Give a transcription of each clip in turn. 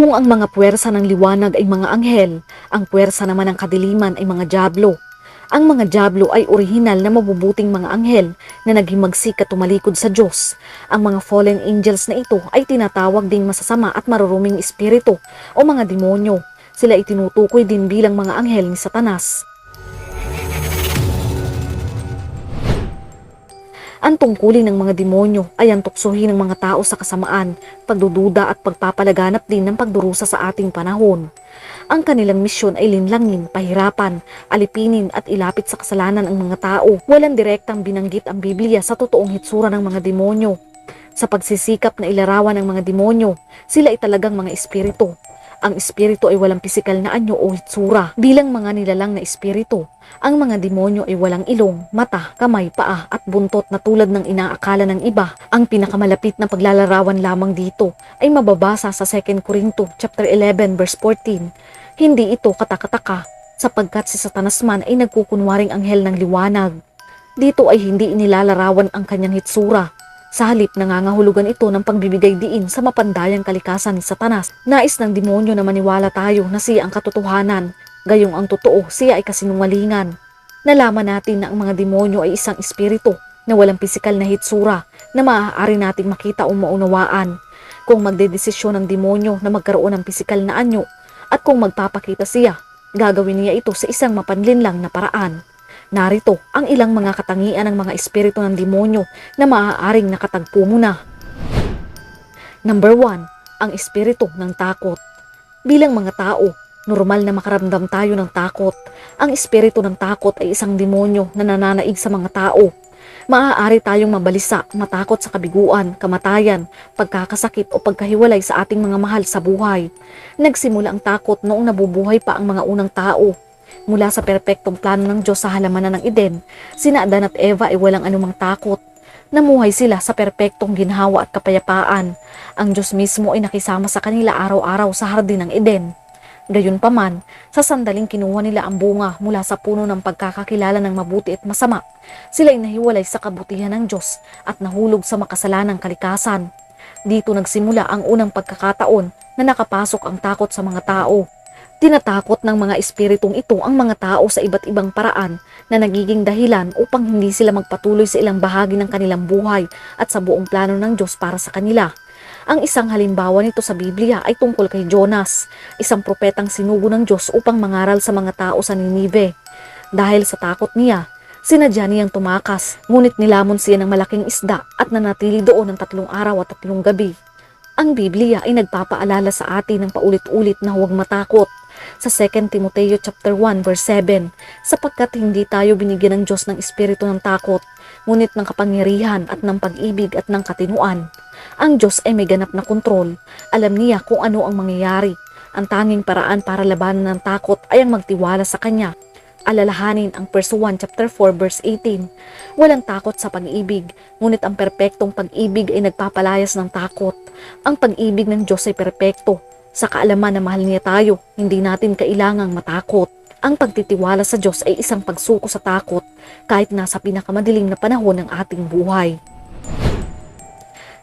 Kung ang mga puwersa ng liwanag ay mga anghel, ang puwersa naman ng kadiliman ay mga jablo. Ang mga jablo ay orihinal na mabubuting mga anghel na naghimagsik at tumalikod sa Diyos. Ang mga fallen angels na ito ay tinatawag ding masasama at maruruming espiritu o mga demonyo. Sila itinutukoy din bilang mga anghel ni Satanas. Ang tungkulin ng mga demonyo ay ang tuksohin ng mga tao sa kasamaan, pagdududa at pagpapalaganap din ng pagdurusa sa ating panahon. Ang kanilang misyon ay linlangin, pahirapan, alipinin at ilapit sa kasalanan ang mga tao. Walang direktang binanggit ang Biblia sa totoong hitsura ng mga demonyo. Sa pagsisikap na ilarawan ng mga demonyo, sila ay talagang mga espiritu. Ang espiritu ay walang pisikal na anyo o hitsura. Bilang mga nilalang na espiritu, ang mga demonyo ay walang ilong, mata, kamay, paa at buntot na tulad ng inaakala ng iba. Ang pinakamalapit na paglalarawan lamang dito ay mababasa sa 2 Corinto chapter 11 verse 14. Hindi ito katakataka sapagkat si Satanas man ay nagkukunwaring anghel ng liwanag. Dito ay hindi inilalarawan ang kanyang hitsura. Sa halip nangangahulugan ito ng pagbibigay diin sa mapandayang kalikasan ni Satanas. Nais ng demonyo na maniwala tayo na siya ang katotohanan, gayong ang totoo siya ay kasinungalingan. Nalaman natin na ang mga demonyo ay isang espiritu na walang pisikal na hitsura na maaari nating makita o maunawaan. Kung magdedesisyon ng demonyo na magkaroon ng pisikal na anyo at kung magpapakita siya, gagawin niya ito sa isang mapanlinlang na paraan. Narito ang ilang mga katangian ng mga espiritu ng demonyo na maaaring nakatagpo mo na. Number 1, ang espiritu ng takot. Bilang mga tao, normal na makaramdam tayo ng takot. Ang espiritu ng takot ay isang demonyo na nananaig sa mga tao. Maaari tayong mabalisa, matakot sa kabiguan, kamatayan, pagkakasakit o pagkahiwalay sa ating mga mahal sa buhay. Nagsimula ang takot noong nabubuhay pa ang mga unang tao. Mula sa perpektong plano ng Diyos sa halamanan ng Eden, sina Adan at Eva ay walang anumang takot. Namuhay sila sa perpektong ginhawa at kapayapaan. Ang Diyos mismo ay nakisama sa kanila araw-araw sa hardin ng Eden. Gayunpaman, sa sandaling kinuha nila ang bunga mula sa puno ng pagkakakilala ng mabuti at masama, sila ay nahiwalay sa kabutihan ng Diyos at nahulog sa makasalanang kalikasan. Dito nagsimula ang unang pagkakataon na nakapasok ang takot sa mga tao. Tinatakot ng mga espiritong ito ang mga tao sa iba't ibang paraan na nagiging dahilan upang hindi sila magpatuloy sa ilang bahagi ng kanilang buhay at sa buong plano ng Diyos para sa kanila. Ang isang halimbawa nito sa Biblia ay tungkol kay Jonas, isang propetang sinugo ng Diyos upang mangaral sa mga tao sa Ninive. Dahil sa takot niya, sinadya niyang tumakas, ngunit nilamon siya ng malaking isda at nanatili doon ng tatlong araw at tatlong gabi. Ang Biblia ay nagpapaalala sa atin ng paulit-ulit na huwag matakot sa 2 Timoteo chapter 1 verse 7 sapagkat hindi tayo binigyan ng Diyos ng espiritu ng takot ngunit ng kapangyarihan at ng pag-ibig at ng katinuan. Ang Diyos ay may ganap na kontrol. Alam niya kung ano ang mangyayari. Ang tanging paraan para labanan ng takot ay ang magtiwala sa Kanya. Alalahanin ang verse 1 chapter 4 verse 18. Walang takot sa pag-ibig, ngunit ang perpektong pag-ibig ay nagpapalayas ng takot. Ang pag-ibig ng Diyos ay perpekto. Sa kaalaman na mahal niya tayo, hindi natin kailangang matakot. Ang pagtitiwala sa Diyos ay isang pagsuko sa takot kahit nasa pinakamadilim na panahon ng ating buhay.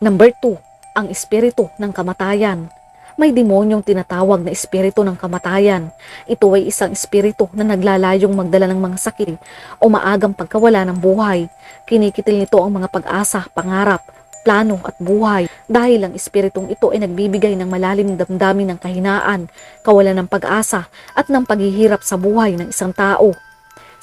Number 2, ang espiritu ng kamatayan. May demonyong tinatawag na espiritu ng kamatayan. Ito ay isang espiritu na naglalayong magdala ng mga sakit o maagang pagkawala ng buhay. Kinikitil nito ang mga pag-asa, pangarap, plano at buhay dahil ang espiritong ito ay nagbibigay ng malalim na damdamin ng kahinaan, kawalan ng pag-asa at ng paghihirap sa buhay ng isang tao.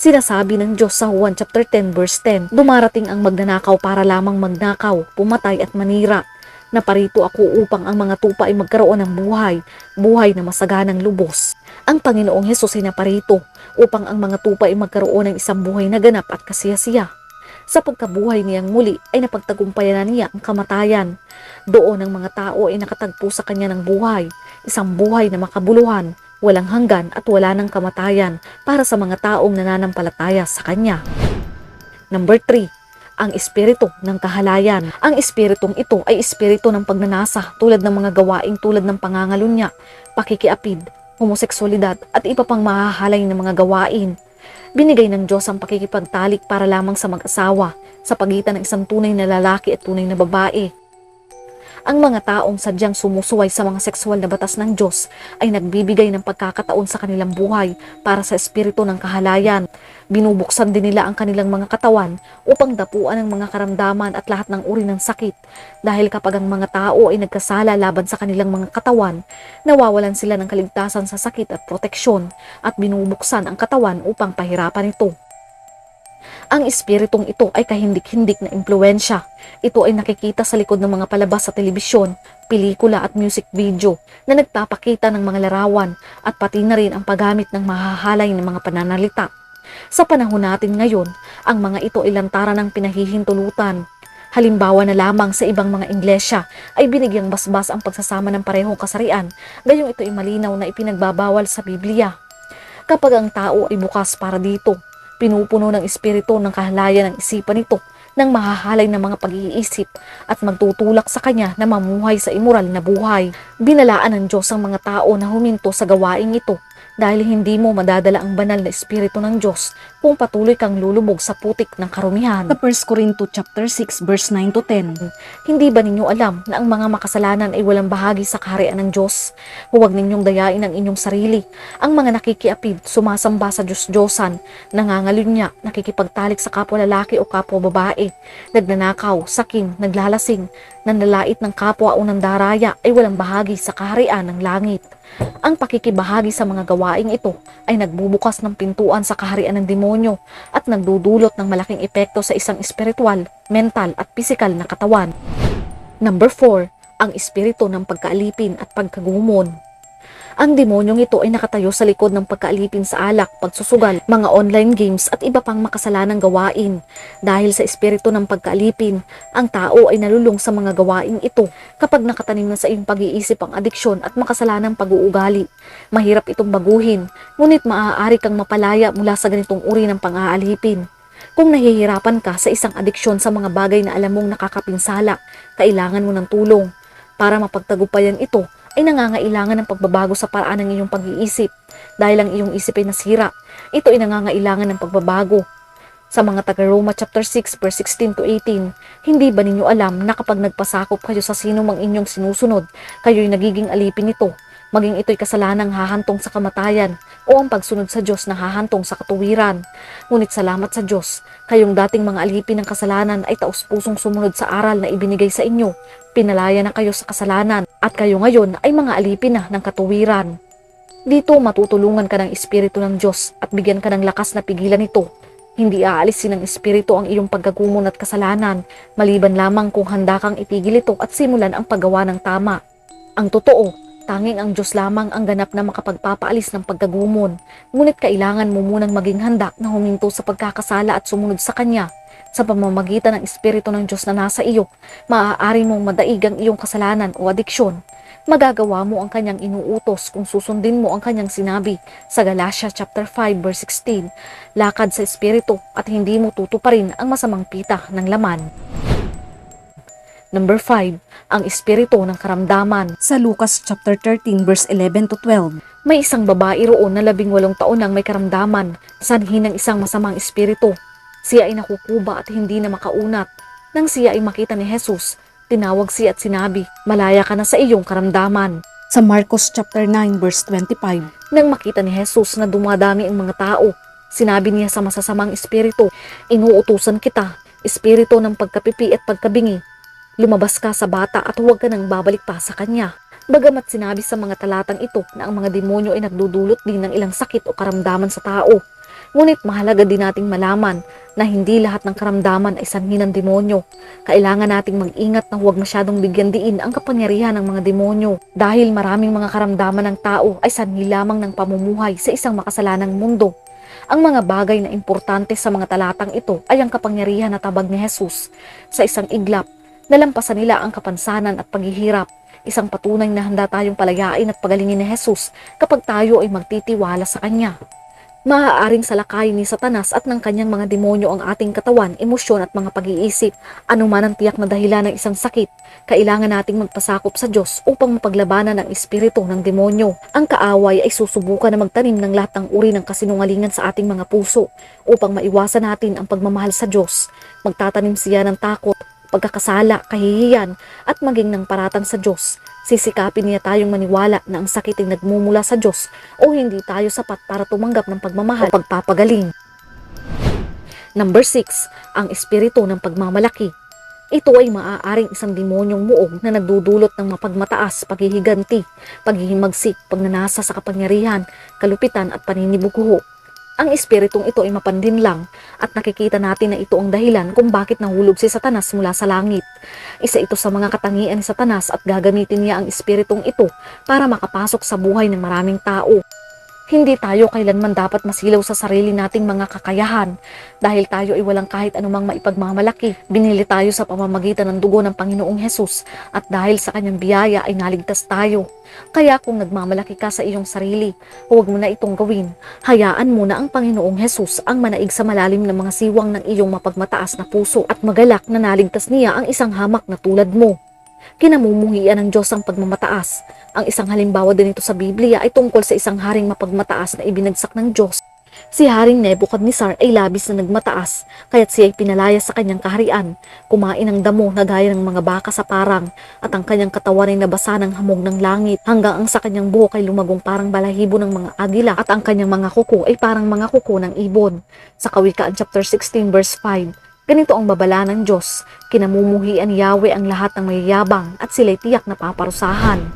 Sinasabi ng Diyos sa Juan chapter 10 verse 10, Dumarating ang magnanakaw para lamang magnakaw, pumatay at manira. Naparito ako upang ang mga tupa ay magkaroon ng buhay, buhay na masaganang lubos. Ang Panginoong Hesus ay naparito upang ang mga tupa ay magkaroon ng isang buhay na ganap at kasiyasiya. Sa pagkabuhay niyang muli ay napagtagumpayan na niya ang kamatayan. Doon ang mga tao ay nakatagpo sa kanya ng buhay, isang buhay na makabuluhan, walang hanggan at wala ng kamatayan para sa mga taong nananampalataya sa kanya. Number 3, ang espiritu ng kahalayan. Ang espiritong ito ay espiritu ng pagnanasa tulad ng mga gawaing tulad ng pangangalunya, pakikiapid, homoseksualidad at iba pang mahahalay ng mga gawain. Binigay ng Diyos ang pakikipagtalik para lamang sa mag-asawa sa pagitan ng isang tunay na lalaki at tunay na babae. Ang mga taong sadyang sumusuway sa mga sexual na batas ng Diyos ay nagbibigay ng pagkakataon sa kanilang buhay para sa espiritu ng kahalayan. Binubuksan din nila ang kanilang mga katawan upang dapuan ang mga karamdaman at lahat ng uri ng sakit. Dahil kapag ang mga tao ay nagkasala laban sa kanilang mga katawan, nawawalan sila ng kaligtasan sa sakit at proteksyon at binubuksan ang katawan upang pahirapan ito. Ang espiritong ito ay kahindik-hindik na impluensya. Ito ay nakikita sa likod ng mga palabas sa telebisyon, pelikula at music video na nagpapakita ng mga larawan at pati na rin ang paggamit ng mahahalay ng mga pananalita. Sa panahon natin ngayon, ang mga ito ay lantaran ng pinahihintulutan. Halimbawa na lamang sa ibang mga inglesya ay binigyang basbas ang pagsasama ng parehong kasarian, gayong ito ay malinaw na ipinagbabawal sa Biblia. Kapag ang tao ay bukas para dito, pinupuno ng espiritu ng kahalayan ng isipan nito ng mahahalay ng mga pag-iisip at magtutulak sa kanya na mamuhay sa immoral na buhay. Binalaan ng Diyos ang mga tao na huminto sa gawaing ito dahil hindi mo madadala ang banal na espiritu ng Diyos kung patuloy kang lulubog sa putik ng karumihan. Sa 1 Corinto chapter 6 verse 9 to 10. Hindi ba ninyo alam na ang mga makasalanan ay walang bahagi sa kaharian ng Diyos? Huwag ninyong dayain ang inyong sarili. Ang mga nakikiapid, sumasamba sa Diyos-Diyosan, nangangalunya, nakikipagtalik sa kapwa lalaki o kapwa babae, nagnanakaw, saking, naglalasing, nanlalait ng kapwa o ng daraya ay walang bahagi sa kaharian ng langit. Ang pakikibahagi sa mga gawaing ito ay nagbubukas ng pintuan sa kaharian ng demonyo at nagdudulot ng malaking epekto sa isang espiritual, mental at pisikal na katawan. Number 4, ang espiritu ng pagkaalipin at pagkagumon. Ang demonyong ito ay nakatayo sa likod ng pagkaalipin sa alak, pagsusugal, mga online games at iba pang makasalanang gawain. Dahil sa espiritu ng pagkaalipin, ang tao ay nalulung sa mga gawaing ito kapag nakatanim na sa iyong pag-iisip ang adiksyon at makasalanang pag-uugali. Mahirap itong baguhin, ngunit maaari kang mapalaya mula sa ganitong uri ng pang-aalipin. Kung nahihirapan ka sa isang adiksyon sa mga bagay na alam mong nakakapinsala, kailangan mo ng tulong. Para mapagtagumpayan ito, ay nangangailangan ng pagbabago sa paraan ng iyong pag-iisip. Dahil ang iyong isip ay nasira, ito ay nangangailangan ng pagbabago. Sa mga taga-Roma chapter 6 verse 16 to 18, hindi ba ninyo alam na kapag nagpasakop kayo sa sino mang inyong sinusunod, kayo'y nagiging alipin nito, maging ito'y kasalanang hahantong sa kamatayan o ang pagsunod sa Diyos na hahantong sa katuwiran. Ngunit salamat sa Diyos, kayong dating mga alipin ng kasalanan ay taus-pusong sumunod sa aral na ibinigay sa inyo. Pinalaya na kayo sa kasalanan at kayo ngayon ay mga alipin na ng katuwiran. Dito matutulungan ka ng Espiritu ng Diyos at bigyan ka ng lakas na pigilan ito. Hindi aalisin ng Espiritu ang iyong pagkagumon at kasalanan, maliban lamang kung handa kang itigil ito at simulan ang paggawa ng tama. Ang totoo, tanging ang Diyos lamang ang ganap na makapagpapaalis ng pagkagumon, ngunit kailangan mo munang maging handa na huminto sa pagkakasala at sumunod sa Kanya. Sa pamamagitan ng Espiritu ng Diyos na nasa iyo, maaari mong madaig ang iyong kasalanan o adiksyon. Magagawa mo ang kanyang inuutos kung susundin mo ang kanyang sinabi sa Galatia chapter 5 verse 16. Lakad sa Espiritu at hindi mo tutuparin ang masamang pita ng laman. Number 5, ang espiritu ng karamdaman. Sa Lucas chapter 13 verse 11 to 12. May isang babae roon na labing walong taon nang may karamdaman, sanhi ng isang masamang espiritu. Siya ay nakukuba at hindi na makaunat. Nang siya ay makita ni Jesus, tinawag siya at sinabi, Malaya ka na sa iyong karamdaman. Sa Marcos chapter 9 verse 25. Nang makita ni Jesus na dumadami ang mga tao, sinabi niya sa masasamang espiritu, Inuutusan kita, espiritu ng pagkapipi at pagkabingi. Lumabas ka sa bata at huwag ka nang babalik pa sa kanya. Bagamat sinabi sa mga talatang ito na ang mga demonyo ay nagdudulot din ng ilang sakit o karamdaman sa tao. Ngunit mahalaga din nating malaman na hindi lahat ng karamdaman ay sanhi ng demonyo. Kailangan nating mag-ingat na huwag masyadong bigyan diin ang kapangyarihan ng mga demonyo dahil maraming mga karamdaman ng tao ay sanhi lamang ng pamumuhay sa isang makasalanang mundo. Ang mga bagay na importante sa mga talatang ito ay ang kapangyarihan na tabag ni Jesus sa isang iglap. Nalampasan nila ang kapansanan at paghihirap. Isang patunay na handa tayong palayain at pagalingin ni Jesus kapag tayo ay magtitiwala sa Kanya. Maaaring salakayin ni Satanas at ng kanyang mga demonyo ang ating katawan, emosyon at mga pag-iisip. Ano man ang tiyak na dahilan ng isang sakit, kailangan nating magpasakop sa Diyos upang mapaglabanan ang espiritu ng demonyo. Ang kaaway ay susubukan na magtanim ng lahat ng uri ng kasinungalingan sa ating mga puso upang maiwasan natin ang pagmamahal sa Diyos. Magtatanim siya ng takot, pagkakasala, kahihiyan, at maging ng paratang sa Diyos. Sisikapin niya tayong maniwala na ang sakit ay nagmumula sa Diyos o hindi tayo sapat para tumanggap ng pagmamahal o pagpapagaling. Number 6, ang espiritu ng pagmamalaki. Ito ay maaaring isang demonyong muog na nagdudulot ng mapagmataas, paghihiganti, paghihimagsik, pagnanasa sa kapangyarihan, kalupitan at paninibugho. Ang espiritong ito ay mapandin lang at nakikita natin na ito ang dahilan kung bakit nahulog si Satanas mula sa langit. Isa ito sa mga katangian ni Satanas at gagamitin niya ang espiritong ito para makapasok sa buhay ng maraming tao. Hindi tayo kailanman dapat masilaw sa sarili nating mga kakayahan dahil tayo ay walang kahit anumang maipagmamalaki. Binili tayo sa pamamagitan ng dugo ng Panginoong Hesus at dahil sa kanyang biyaya ay naligtas tayo. Kaya kung nagmamalaki ka sa iyong sarili, huwag mo na itong gawin. Hayaan mo na ang Panginoong Hesus ang manaig sa malalim ng mga siwang ng iyong mapagmataas na puso at magalak na naligtas niya ang isang hamak na tulad mo. Kinamumuhian ng Diyos ang pagmamataas. Ang isang halimbawa din ito sa Biblia ay tungkol sa isang haring mapagmataas na ibinagsak ng Diyos. Si Haring Nebuchadnezzar ay labis na nagmataas, kaya't siya ay pinalaya sa kanyang kaharian, kumain ng damo na gaya ng mga baka sa parang, at ang kanyang katawan ay nabasa ng hamog ng langit, hanggang ang sa kanyang buhok ay lumagong parang balahibo ng mga agila, at ang kanyang mga kuko ay parang mga kuko ng ibon. Sa Kawikaan chapter 16 verse 5, Ganito ang babala ng Diyos, kinamumuhian Yahweh ang lahat ng mayayabang at sila'y tiyak na paparusahan.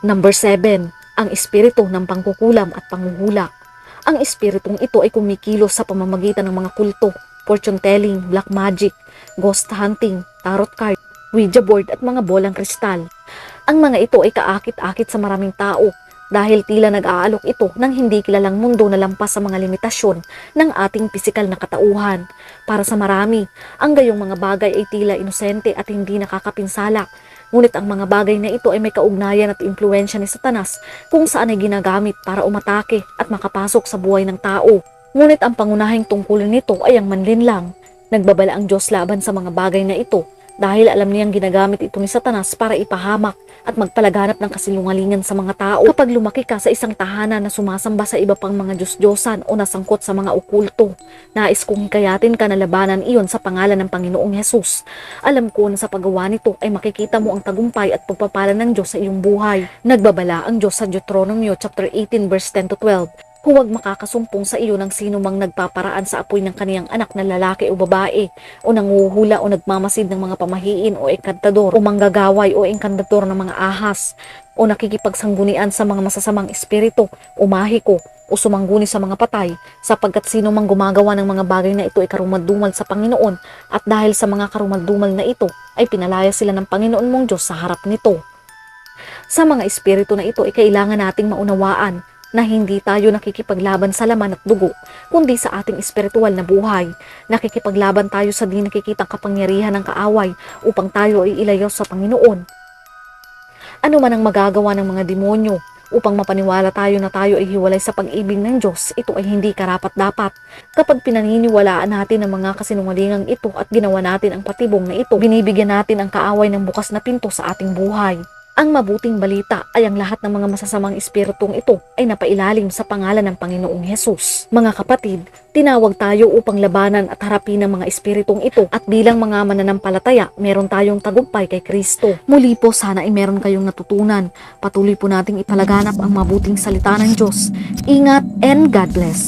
Number 7, ang espiritu ng pangkukulam at panguhulak. Ang espiritong ito ay kumikilos sa pamamagitan ng mga kulto, fortune telling, black magic, ghost hunting, tarot card, Ouija board at mga bolang kristal. Ang mga ito ay kaakit-akit sa maraming tao dahil tila nag-aalok ito ng hindi kilalang mundo na lampas sa mga limitasyon ng ating pisikal na katauhan. Para sa marami, ang gayong mga bagay ay tila inosente at hindi nakakapinsala. Ngunit ang mga bagay na ito ay may kaugnayan at impluensya ni Satanas kung saan ay ginagamit para umatake at makapasok sa buhay ng tao. Ngunit ang pangunahing tungkulin nito ay ang manlinlang. Nagbabala ang Diyos laban sa mga bagay na ito dahil alam niyang ginagamit ito ni Satanas para ipahamak at magpalaganap ng kasinungalingan sa mga tao. Kapag lumaki ka sa isang tahanan na sumasamba sa iba pang mga Diyos-Diyosan o nasangkot sa mga okulto, nais kong hikayatin ka na labanan iyon sa pangalan ng Panginoong Hesus. Alam ko na sa paggawa nito ay makikita mo ang tagumpay at pagpapala ng Diyos sa iyong buhay. Nagbabala ang Diyos sa Deuteronomio chapter 18 verse 10 to 12. Huwag makakasumpong sa iyo ng sino mang nagpaparaan sa apoy ng kaniyang anak na lalaki o babae, o nanguhula o nagmamasid ng mga pamahiin o ekantador, o manggagaway o engkantador ng mga ahas, o nakikipagsanggunian sa mga masasamang espiritu, o mahiko, o sumangguni sa mga patay, sapagkat sino mang gumagawa ng mga bagay na ito ay karumaldumal sa Panginoon, at dahil sa mga karumaldumal na ito, ay pinalaya sila ng Panginoon mong Diyos sa harap nito. Sa mga espiritu na ito ay kailangan nating maunawaan na hindi tayo nakikipaglaban sa laman at dugo, kundi sa ating espiritual na buhay. Nakikipaglaban tayo sa di nakikitang kapangyarihan ng kaaway upang tayo ay ilayo sa Panginoon. Ano man ang magagawa ng mga demonyo upang mapaniwala tayo na tayo ay hiwalay sa pag-ibig ng Diyos, ito ay hindi karapat-dapat. Kapag pinaniniwalaan natin ang mga kasinungalingang ito at ginawa natin ang patibong na ito, binibigyan natin ang kaaway ng bukas na pinto sa ating buhay. Ang mabuting balita ay ang lahat ng mga masasamang espiritong ito ay napailalim sa pangalan ng Panginoong Hesus. Mga kapatid, tinawag tayo upang labanan at harapin ang mga espiritong ito at bilang mga mananampalataya, meron tayong tagumpay kay Kristo. Muli po sana ay meron kayong natutunan. Patuloy po nating ipalaganap ang mabuting salita ng Diyos. Ingat and God bless.